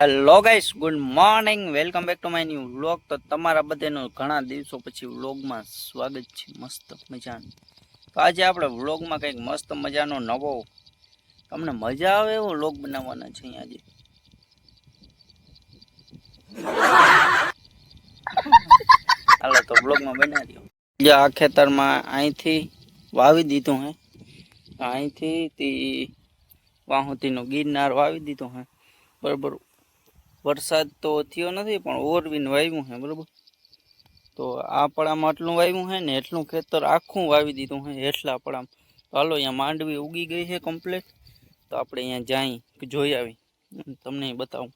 Hello guys good morning welcome back to my new vlog તો તમારા બધાનું ઘણા દિવસો પછી વ્લોગમાં સ્વાગત છે. મસ્ત મજાનું. તો આજે આપણે વ્લોગમાં કંઈક મસ્ત મજાનો નવો, તમને મજા આવે એવો વ્લોગ બનાવવાના છે આજે? હાલો, તો વ્લોગમાં બનાવી દો જે આ ખેતરમાં અહીંથી વાવી દીધું હે. અહીંથી વાહુતીનું ગિરનાર વાવી દીધું હે. બરોબર. વરસાદ તો થયો નથી, પણ ઓરવીને વાવ્યું છે, બરોબર? તો આ પડામાં આટલું વાવ્યું છે ને, એટલું ખેતર આખું વાવી દીધું છે, એટલા પડામાં. તો હાલો, અહીંયા માંડવી ઉગી ગઈ છે કમ્પ્લીટ તો આપણે અહીંયા જઈ જોઈ આવી. અને તમને બતાવું.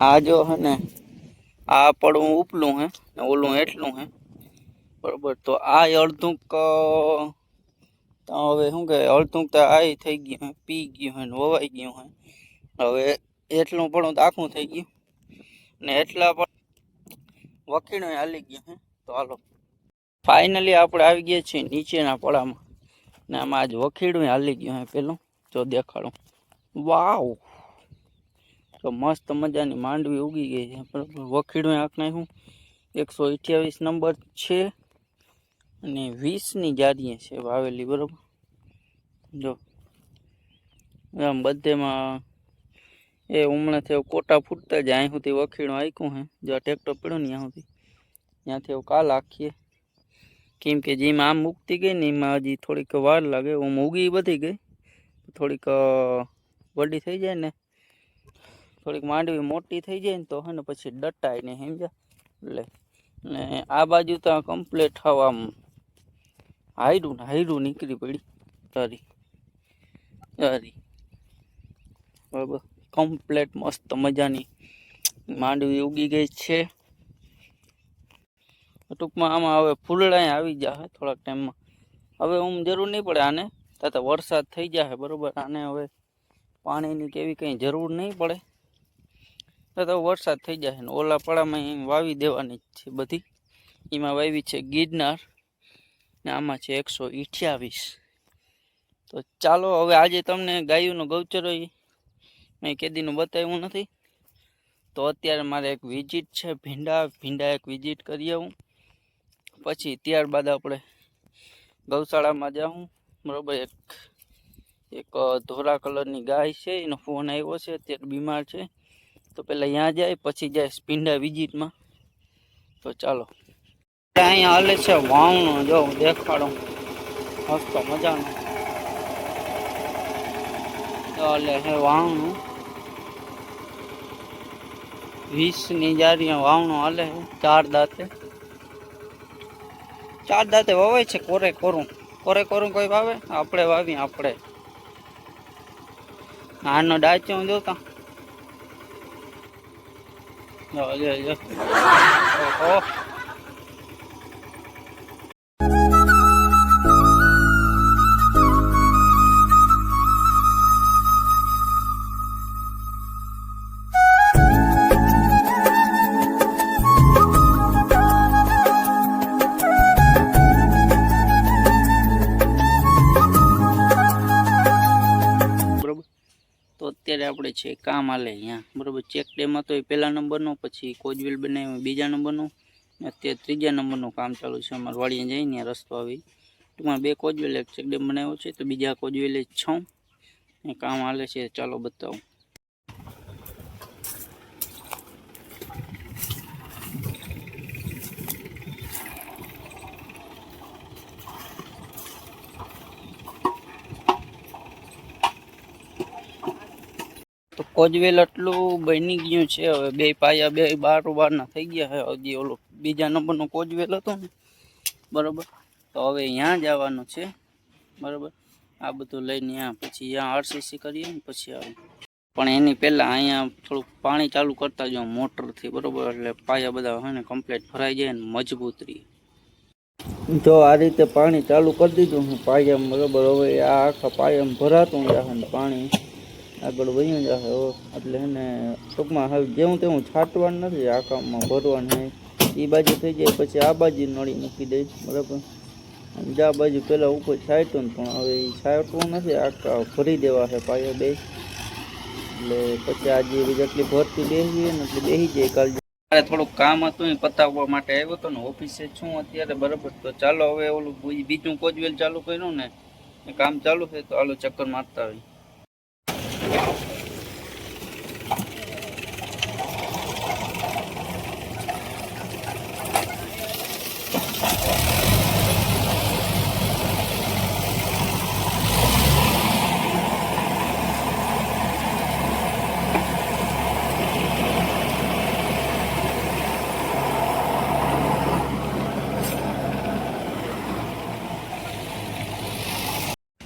આ જો હે ને, આ પડવું ઉપલું હે ને ઓલું એટલું હે બરોબર, તો આ અડધુંક તો હવે શું કે અડધુંક તો આ થઈ ગયું હે પી ગયું હે ને, વવાઈ ગયું હે હવે એટલું પણ આખું થઈ ગયું. ને એટલા પણ વકીણો હાલી ગયો હે. તો હાલો. ફાઇનલી આપણે આવી ગયા છીએ નીચેના પડામાં. ને આમાં આજ વખીડું હાલી ગયું હે પેલું. જો દેખાડું. વાવ! તો મસ્ત મજાની માંડવી ઉગી ગઈ છે. બરાબર. વખીડું આંખ નાખ્યું. એકસો અઠ્યાવીસ નંબર છે. અને વીસની જારીએ છે વાવેલી. બરાબર. જો. આમ બધેમાં એ હમણાંથી કોટા ફૂટતા જ અહીં સુધી વખીણું આખ્યું હે. જો ટ્રેક્ટર પડ્યો ને ત્યાં ત્યાંથી એવું કાલ આખીએ. કેમ કે જેમાં આમ ઉગતી ગઈ ને એમાં હજી થોડીક વાર લાગે આમ ઉગી બધી ગઈ. થોડીક વડી થઈ જાય ને. થોડીક માંડવી મોટી થઈ જાય ને તો હે ને પછી ડટાય ને સમજા એટલે, ને આ બાજુ તો કમ્પ્લીટ હવા આમ હાયરું ને હાયરું નીકળી પડી. તારી તારી બરાબર. કમ્પ્લેટ મસ્ત મજાની માંડવી ઉગી ગઈ છે. ટૂંકમાં આમાં હવે ફૂલડા આવી જશે થોડાક ટાઈમમાં. હવે હું જરૂર નહીં પડે આને. તો વરસાદ થઈ જશે બરાબર? આને હવે પાણીની કેવી કંઈ જરૂર નહીં પડે. તાતા વરસાદ થઈ જશે ને ઓલા પડામાં વાવી દેવાની છે બધી. એમાં વાવી છે ગિરનાર ને આમાં છે એકસો અઠ્યાવીસ. તો ચાલો હવે આજે તમને ગાયોનો ગૌચરો મેં કેદીનું બતાવ્યું નથી. તો અત્યારે મારે એક વિઝિટ છે ભીંડા ભીંડા એક વિઝિટ કરી આવું. પછી ત્યારબાદ આપણે ગૌશાળામાં જાઉં. બરાબર, એક એક ધોરા કલરની ગાય છે, એનો ફોન આવ્યો છે, અત્યારે બીમાર છે. તો પહેલાં ત્યાં જાય, પછી જાય ભીંડા વિઝિટમાં તો ચાલો. અહીંયા હાલે છે વાવણું, જો દેખાડો. મસ્ત મજાનો. હાલે છે વાવણું. વીસની જારીઓ વાવણો હાલે ચાર દાંતે. ચાર દાંતે વવાય છે, કોરે કોરું. કોરે કોરું કોઈ વાવે? આપણે વાવીએ, આપણે. આનો ડાચો જોતા. જો આપણે છે, કામ હાલે અહીંયા. બરાબર ચેક ડેમાં તો એ પહેલા નંબરનો, પછી કોજવેલ બનાવ્યો, બીજા નંબરનો, અત્યારે ત્રીજા નંબરનું કામ ચાલુ છે. અમારે વાડીએ જઈને ત્યાં રસ્તો આવી. ટૂંકમાં બે કોજવેલ, એક ચેક ડેમ બનાવ્યો છે, તો બીજા કોજવેલે છ. કામ હાલે છે, ચાલો બતાવું. કોજવેલ એટલું બની ગયું છે. હવે બે પાયા બે બાર બારના થઈ ગયા છે. હજી ઓલો બીજા નંબરનો કોજવેલ હતો ને. બરાબર? તો હવે ત્યાં જવાનું છે. બરાબર? આ બધું લઈને ત્યાં પછી ત્યાં આરસીસી કરીએ ને પછી આવે. પણ એની પહેલાં અહીંયા થોડુંક પાણી ચાલુ કરતા જાઓ મોટરથી, બરાબર? એટલે પાયા બધા હોય ને કમ્પ્લીટ ભરાઈ જાય ને મજબૂત રહે. જો આ રીતે પાણી ચાલુ કરી દીધું હું પાયામાં, બરાબર? હવે આ આખા પાયામાં ભરાતું ને પાણી. આગળ વહી જશે એટલે એને ટૂંકમાં હવે જેવું તેવું છાંટવાનું નથી, આ કામમાં ભરવાનું એ બાજુ થઈ જાય, પછી આ બાજુ નળી મૂકી દઈશ બરાબર? આ બાજુ પહેલાં ઉપર છાંટ્યું પણ હવે એ છાંટવું નથી આ ભરી દેવા છે પાયો બે. એટલે પછી આજે જેટલી ભરતી બેસી ને, એટલે બેસી જાય કાલ મારે થોડુંક કામ હતું, એ પતાવવા માટે આવ્યો હતો ને, ઓફિસે છું અત્યારે, બરાબર? તો ચાલો હવે ઓલું બીજું કોજવેલ ચાલુ કર્યું ને, કામ ચાલુ છે, તો આલો ચક્કર મારતા આવી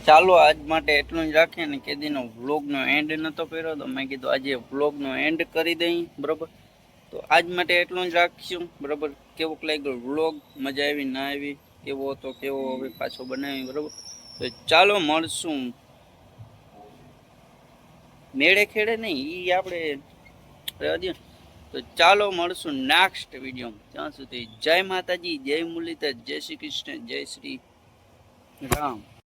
ચાલો આજ માટે એટલું જ રાખીએ ને કેદીનો વ્લોગનો એન્ડ નતો કર્યો તો મેં કીધું આજે વ્લોગનો એન્ડ કરી દઈ બરાબર? તો આજ માટે એટલું જ રાખીશું, બરાબર? કેવોક લાગ્યો વ્લોગ મજા આવી, ના આવી, કેવો હતો, કેવો હવે પાછો બનાવી બરાબર? તો ચાલો મળશું. મેળે ખેડે નહીં એ આપણે તો ચાલો મળશું નેક્સ્ટ વિડીયોમાં ત્યાં સુધી જય માતાજી, જય મુરલીધર, જય શ્રી કૃષ્ણ, જય શ્રી રામ.